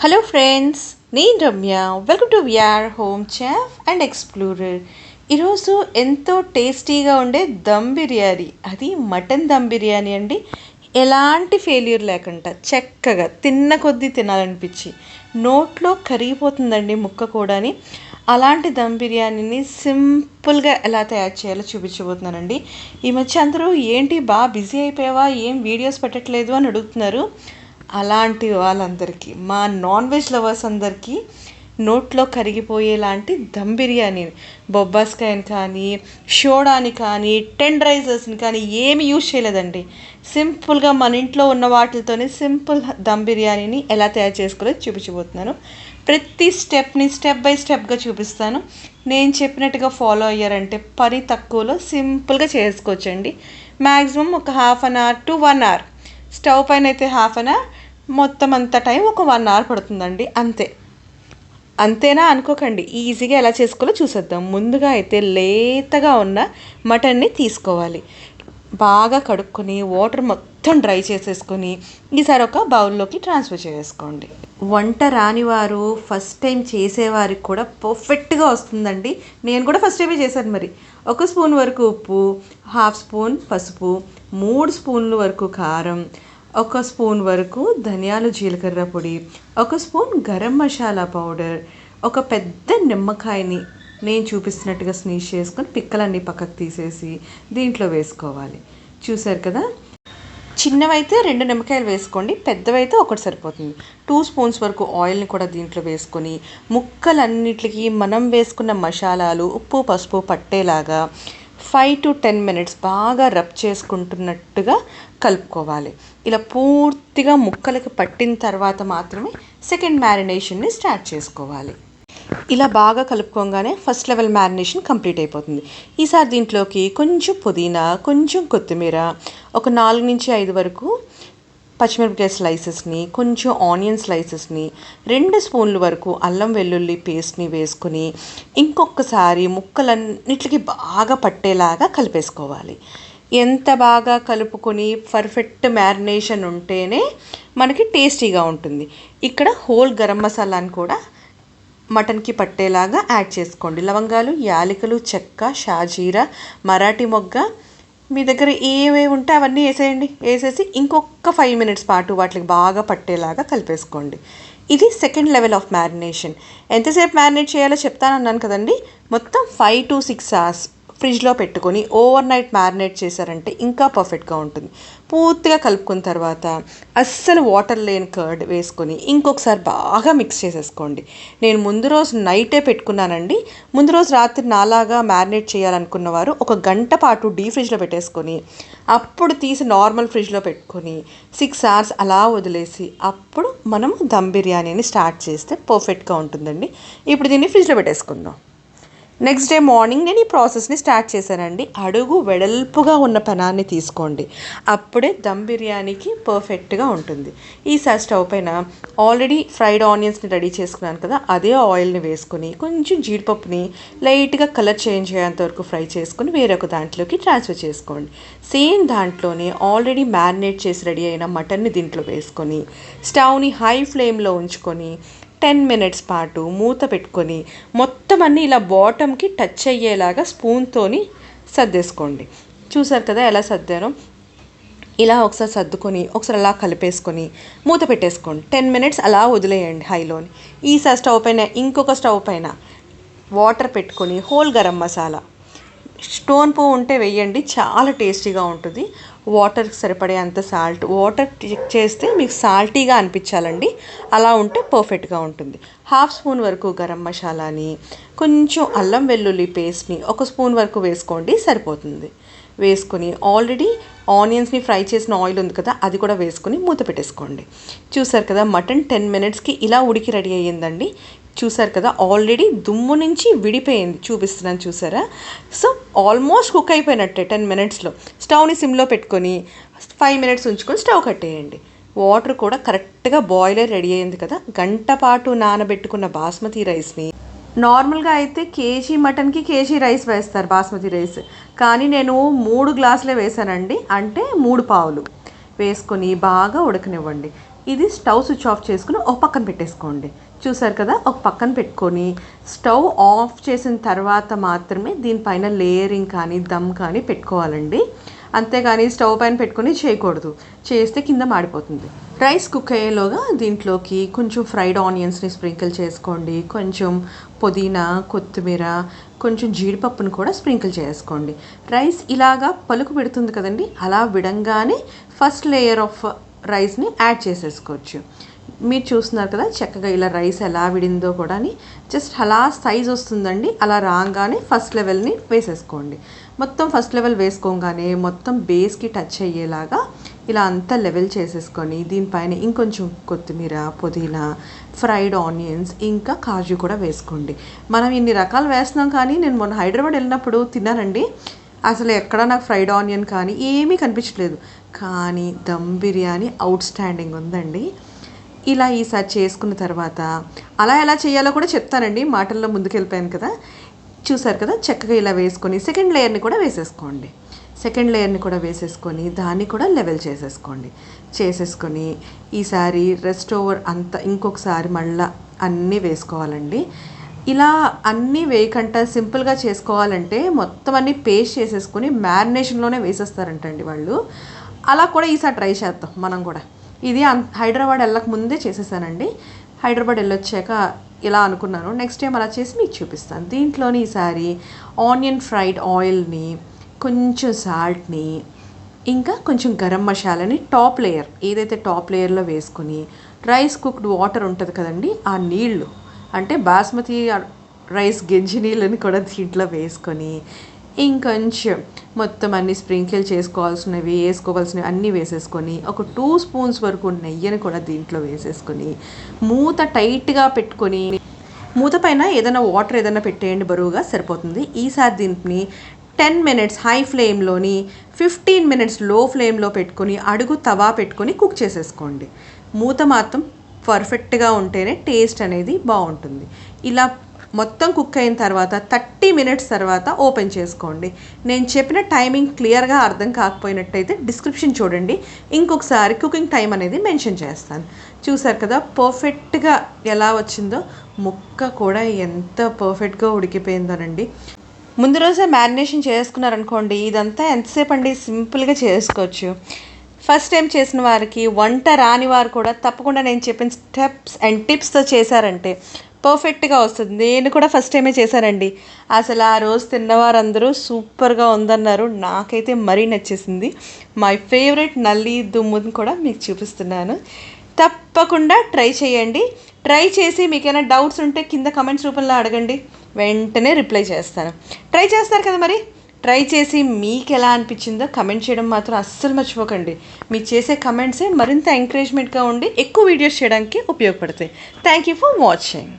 Hello friends నేను Ramya welcome to VR home chef and explorer ఈరోజు ఎంతో టేస్టీగా ఉండే దమ్ బిర్యానీ. అది మటన్ దమ్ బిర్యానీ అండి. ఎలాంటి ఫెయిల్యూర్ లేకుండా చక్కగా తిన్న కొద్దీ తినాలనిపించి నోట్లో కరిగిపోతుందండి ముక్క కూడాని. అలాంటి దమ్ బిర్యానీని సింపుల్గా ఎలా తయారు చేయాలో చూపించబోతున్నానండి. ఈ మధ్య అందరూ ఏంటి బాగా బిజీ అయిపోయావా? ఏం వీడియోస్ పెట్టట్లేదు అని అడుగుతున్నారు. అలాంటి వాళ్ళందరికీ మా నాన్ వెజ్ లవర్స్ అందరికీ నోట్లో కరిగిపోయేలాంటి దమ్ బిర్యానీ బొబ్బాస్కాయని కానీ షోడాని కానీ టెండరైజర్స్ని కానీ ఏమి యూజ్ చేయలేదండి. సింపుల్గా మన ఇంట్లో ఉన్న వాటితోనే సింపుల్ దమ్ బిర్యానీని ఎలా తయారు చేసుకోవాలో చూపించబోతున్నాను. ప్రతి స్టెప్ని స్టెప్ బై స్టెప్గా చూపిస్తాను. నేను చెప్పినట్టుగా ఫాలో అయ్యారంటే పని తక్కువలో సింపుల్గా చేసుకోవచ్చండి. మ్యాక్సిమం ఒక half an hour to one hour. Stove పైన అయితే హాఫ్ అన్ అవర్ మొత్తం అంత టైం ఒక వన్ అవర్ పడుతుందండి అంతే. అంతేనా అనుకోకండి ఈజీగా ఎలా చేసుకోవాలో చూసేద్దాం. ముందుగా అయితే లేతగా ఉన్న మటన్ని తీసుకోవాలి. బాగా కడుక్కొని వాటర్ మొత్తం డ్రై చేసేసుకొని ఈసారి ఒక బౌల్లోకి ట్రాన్స్ఫర్ చేసుకోండి వంట రాని వారు ఫస్ట్ టైం చేసేవారికి కూడా పర్ఫెక్ట్గా వస్తుందండి. నేను కూడా ఫస్ట్ టైమే చేశాను మరి. ఒక స్పూన్ వరకు ఉప్పు హాఫ్ స్పూన్ పసుపు మూడు స్పూన్ల వరకు కారం ఒక స్పూన్ వరకు ధనియాలు జీలకర్ర పొడి ఒక స్పూన్ గరం మసాలా పౌడర్ ఒక పెద్ద నిమ్మకాయని నేను చూపిస్తున్నట్టుగా స్నీష్ చేసుకొని పిక్కలన్నీ పక్కకు తీసేసి దీంట్లో వేసుకోవాలి. చూసారు కదా? చిన్నవైతే రెండు నిమ్మకాయలు వేసుకోండి పెద్దవైతే ఒకటి సరిపోతుంది. టూ స్పూన్స్ వరకు ఆయిల్ని కూడా దీంట్లో వేసుకొని ముక్కలన్నిటికీ మనం వేసుకున్న మసాలాలు ఉప్పు పసుపు పట్టేలాగా ఫైవ్ టు టెన్ మినిట్స్ బాగా రబ్ చేసుకుంటున్నట్టుగా కలుపుకోవాలి. ఇలా పూర్తిగా ముక్కలకి పట్టిన తర్వాత మాత్రమే సెకండ్ మ్యారినేషన్ని స్టార్ట్ చేసుకోవాలి. ఇలా బాగా కలుపుకోగానే ఫస్ట్ లెవెల్ మ్యారినేషన్ కంప్లీట్ అయిపోతుంది. ఈసారి దీంట్లోకి కొంచెం పుదీనా కొంచెం కొత్తిమీర ఒక నాలుగు నుంచి ఐదు వరకు పచ్చిమిరపకాయ స్లైసెస్ని కొంచెం ఆనియన్ స్లైసెస్ని రెండు స్పూన్ల వరకు అల్లం వెల్లుల్లి పేస్ట్ని వేసుకుని ఇంకొకసారి ముక్కలన్నిటికీ బాగా పట్టేలాగా కలిపేసుకోవాలి. ఎంత బాగా కలుపుకొని పర్ఫెక్ట్ మ్యారినేషన్ ఉంటేనే మనకి టేస్టీగా ఉంటుంది. ఇక్కడ హోల్ గరం మసాలాని కూడా మటన్కి పట్టేలాగా యాడ్ చేసుకోండి. లవంగాలు యాలకులు చెక్క షాజీరా మరాఠీ మొగ్గ మీ దగ్గర ఏవేవి ఉంటే అవన్నీ వేసేయండి. వేసేసి ఇంకొక ఫైవ్ మినిట్స్ పాటు వాటికి బాగా పట్టేలాగా కలిపేసుకోండి. ఇది సెకండ్ లెవెల్ ఆఫ్ మ్యారినేషన్ ఎంతసేపు మ్యారినేట్ చేయాలో చెప్తానన్నాను కదండి. మొత్తం ఫైవ్ టు సిక్స్ అవర్స్ ఫ్రిడ్జ్లో పెట్టుకొని ఓవర్ నైట్ మ్యారినేట్ చేశారంటే ఇంకా పర్ఫెక్ట్గా ఉంటుంది. పూర్తిగా కలుపుకున్న తర్వాత అస్సలు వాటర్ లేని కర్డ్ వేసుకొని ఇంకొకసారి బాగా మిక్స్ చేసేసుకోండి. నేను ముందు రోజు నైటే పెట్టుకున్నానండి. ముందు రోజు రాత్రి నాలాగా మ్యారినేట్ చేయాలనుకున్న వారు ఒక గంట పాటు డీ ఫ్రిడ్జ్లో పెట్టేసుకొని అప్పుడు తీసి నార్మల్ ఫ్రిడ్జ్లో పెట్టుకొని సిక్స్ అవర్స్ అలా వదిలేసి అప్పుడు మనం దమ్ బిర్యానీని స్టార్ట్ చేస్తే పర్ఫెక్ట్గా ఉంటుందండి. ఇప్పుడు దీన్ని ఫ్రిడ్జ్లో పెట్టేసుకుందాం. నెక్స్ట్ డే మార్నింగ్ నేను ఈ ప్రాసెస్ని స్టార్ట్ చేశానండి. అడుగు వెడల్పుగా ఉన్న పెనాన్ని తీసుకోండి. అప్పుడే దమ్ బిర్యానీకి పర్ఫెక్ట్గా ఉంటుంది. ఈసారి స్టవ్ పైన ఆల్రెడీ ఫ్రైడ్ ఆనియన్స్ని రెడీ చేసుకున్నాను కదా అదే ఆయిల్ని వేసుకొని కొంచెం జీడిపప్పుని లైట్గా కలర్ చేంజ్ అయ్యేంత వరకు ఫ్రై చేసుకుని వేరొక దాంట్లోకి ట్రాన్స్ఫర్ చేసుకోండి. సేమ్ దాంట్లోనే ఆల్రెడీ మ్యారినేట్ చేసి రెడీ అయిన మటన్ని దీంట్లో వేసుకొని స్టవ్ని హై ఫ్లేమ్లో ఉంచుకొని టెన్ మినిట్స్ పాటు మూత పెట్టుకొని మొత్తం అన్నీ ఇలా బాటమ్కి టచ్ అయ్యేలాగా స్పూన్తోని సర్దేసుకోండి. చూసారు కదా ఎలా సర్దానో ఇలా ఒకసారి సర్దుకొని ఒకసారి అలా కలిపేసుకొని మూత పెట్టేసుకోండి. టెన్ మినిట్స్ అలా వదిలేయండి హైలోని. ఈసారి స్టవ్ పైన ఇంకొక స్టవ్ పైన వాటర్ పెట్టుకొని హోల్ గరం మసాలా స్టోన్ పువ్వు ఉంటే వేయండి చాలా టేస్టీగా ఉంటుంది. వాటర్కి సరిపడే అంత సాల్ట్ వాటర్ చెక్ చేస్తే మీకు సాల్టీగా అనిపించాలండి. అలా ఉంటే పర్ఫెక్ట్గా ఉంటుంది. హాఫ్ స్పూన్ వరకు గరం మసాలాని కొంచెం అల్లం వెల్లుల్లి పేస్ట్ని ఒక స్పూన్ వరకు వేసుకోండి సరిపోతుంది. వేసుకొని ఆల్రెడీ ఆనియన్స్ని ఫ్రై చేసిన ఆయిల్ ఉంది కదా అది కూడా వేసుకొని మూత పెట్టేసుకోండి. చూసారు కదా మటన్ టెన్ మినిట్స్కి ఇలా ఉడికి రెడీ అయ్యిందండి. చూసారు కదా ఆల్రెడీ దుమ్ము నుంచి విడిపోయింది. చూపిస్తున్నాను చూసారా? సో ఆల్మోస్ట్ కుక్ అయిపోయినట్టే టెన్ మినిట్స్లో స్టవ్ని సిమ్లో పెట్టుకొని ఫైవ్ మినిట్స్ ఉంచుకొని స్టవ్ కట్టేయండి. వాటర్ కూడా కరెక్ట్గా బాయిలర్ రెడీ అయింది కదా గంట పాటు నానబెట్టుకున్న బాస్మతి రైస్ని. నార్మల్గా అయితే కేజీ మటన్కి కేజీ రైస్ వేస్తారు బాస్మతి రైస్. కానీ నేను మూడు గ్లాసులే వేసానండి అంటే మూడు పావులు. వేసుకొని బాగా ఉడకనివ్వండి. ఇది స్టవ్ స్విచ్ ఆఫ్ చేసుకుని ఒక పక్కన పెట్టేసుకోండి. చూసారు కదా? ఒక పక్కన పెట్టుకొని స్టవ్ ఆఫ్ చేసిన తర్వాత మాత్రమే దీనిపైన లేయరింగ్ కానీ దమ్ కానీ పెట్టుకోవాలండి. అంతేగాని స్టవ్ పైన పెట్టుకొని చేయకూడదు. చేస్తే కింద మాడిపోతుంది. రైస్ కుక్ అయ్యేలోగా దీంట్లోకి కొంచెం ఫ్రైడ్ ఆనియన్స్ని స్ప్రింకిల్ చేసుకోండి. కొంచెం పుదీనా కొత్తిమీర కొంచెం జీడిపప్పును కూడా స్ప్రింకిల్ చేసుకోండి. రైస్ ఇలాగా పలుకు పెడుతుంది కదండి? అలా విడంగానే ఫస్ట్ లేయర్ ఆఫ్ రైస్ని యాడ్ చేసేసుకోవచ్చు. మీరు చూస్తున్నారు కదా చక్కగా ఇలా రైస్ ఎలా విడిందో కూడా జస్ట్ అలా సైజ్ వస్తుందండి అలా రాగానే ఫస్ట్ లెవెల్ని వేసేసుకోండి. మొత్తం ఫస్ట్ లెవెల్ వేసుకోగానే మొత్తం బేస్కి టచ్ అయ్యేలాగా ఇలా అంతా లెవెల్ చేసేసుకొని దీనిపైన ఇంకొంచెం కొత్తిమీర పుదీనా ఫ్రైడ్ ఆనియన్స్ ఇంకా కాజు కూడా వేసుకోండి. మనం ఇన్ని రకాలు వేస్తున్నాం కానీ నేను మొన్న హైదరాబాద్ వెళ్ళినప్పుడు తిన్నానండి. అసలు ఎక్కడ నాకు ఫ్రైడ్ ఆనియన్ కానీ ఏమీ కనిపించలేదు కానీ దమ్ బిర్యానీ అవుట్ స్టాండింగ్ ఉందండి. ఇలా ఈసారి చేసుకున్న తర్వాత అలా ఎలా చేయాలో కూడా చెప్తానండి. మాటల్లో ముందుకెళ్ళిపోయాను కదా. చూసారు కదా చక్కగా ఇలా వేసుకొని సెకండ్ లేయర్ని కూడా వేసేసుకోండి. సెకండ్ లేయర్ని కూడా వేసేసుకొని దాన్ని కూడా లెవెల్ చేసేసుకోండి. చేసేసుకొని ఈసారి రెస్ట్ ఓవర్ అంత ఇంకొకసారి మళ్ళీ అన్నీ వేసుకోవాలండి. ఇలా అన్నీ వేయకుండా సింపుల్గా చేసుకోవాలంటే మొత్తం అన్నీ పేస్ట్ చేసేసుకొని మ్యారినేషన్లోనే వేసేస్తారంటండి వాళ్ళు. అలా కూడా ఈసారి ట్రై చేద్దాం మనం కూడా. ఇది హైదరాబాద్ వెళ్ళక ముందే చేసేసానండి. హైదరాబాద్ వెళ్ళొచ్చాక ఇలా అనుకున్నాను. నెక్స్ట్ టైం అలా చేసి మీకు చూపిస్తాను. దీంట్లోని ఈసారి ఆనియన్ ఫ్రైడ్ ఆయిల్ని కొంచెం సాల్ట్ని ఇంకా కొంచెం గరం మసాలాని టాప్ లేయర్ ఏదైతే టాప్ లేయర్లో వేసుకుని రైస్ కుక్డ్ వాటర్ ఉంటుంది కదండి ఆ నీళ్ళు అంటే బాస్మతి రైస్ గెంజి నీళ్ళని కూడా దీంట్లో వేసుకొని ఇంకొంచెం మొత్తం అన్ని స్ప్రింకిల్ చేసుకోవాల్సినవి వేసుకోవాల్సినవి అన్నీ వేసేసుకొని ఒక టూ స్పూన్స్ వరకు నెయ్యిని కూడా దీంట్లో వేసేసుకొని మూత టైట్గా పెట్టుకొని మూత పైన ఏదైనా వాటర్ ఏదైనా పెట్టేయండి బరువుగా సరిపోతుంది. ఈసారి దీన్ని టెన్ మినిట్స్ హై ఫ్లేమ్లోని ఫిఫ్టీన్ మినిట్స్లో ఫ్లేమ్లో పెట్టుకొని అడుగు తవా పెట్టుకొని కుక్ చేసేసుకోండి. మూత మాత్రం పర్ఫెక్ట్గా ఉంటేనే టేస్ట్ అనేది బాగుంటుంది. ఇలా మొత్తం కుక్ అయిన తర్వాత థర్టీ మినిట్స్ తర్వాత ఓపెన్ చేసుకోండి. నేను చెప్పిన టైమింగ్ క్లియర్గా అర్థం కాకపోయినట్టయితే డిస్క్రిప్షన్ చూడండి. ఇంకొకసారి కుకింగ్ టైం అనేది మెన్షన్ చేస్తాను. చూసారు కదా పర్ఫెక్ట్గా ఎలా వచ్చిందో? ముక్క కూడా ఎంత పర్ఫెక్ట్గా ఉడికిపోయిందోనండి. ముందు రోజే మ్యారినేషన్ చేసుకున్నారనుకోండి ఇదంతా ఎంతసేపు అండి? సింపుల్గా చేసుకోవచ్చు. ఫస్ట్ టైం చేసిన వారికి వంట రాని వారు కూడా తప్పకుండా నేను చెప్పిన స్టెప్స్ అండ్ టిప్స్తో చేశారంటే పర్ఫెక్ట్గా వస్తుంది. నేను కూడా ఫస్ట్ టైమే చేశానండి. అసలు ఆ రోజు తిన్నవారందరూ సూపర్గా ఉందన్నారు. నాకైతే మరీ నచ్చేసింది. మై ఫేవరెట్ నల్లి దుమ్ముని కూడా మీకు చూపిస్తున్నాను. తప్పకుండా ట్రై చేయండి. ట్రై చేసి మీకైనా డౌట్స్ ఉంటే కింద కమెంట్స్ రూపంలో అడగండి. వెంటనే రిప్లై చేస్తాను. ట్రై చేస్తారు కదా మరి? ట్రై చేసి మీకు ఎలా అనిపించిందో కమెంట్ చేయడం మాత్రం అస్సలు మర్చిపోకండి. మీరు చేసే కమెంట్సే మరింత ఎంకరేజ్మెంట్గా ఉండి ఎక్కువ వీడియోస్ చేయడానికి ఉపయోగపడతాయి. Thank you for watching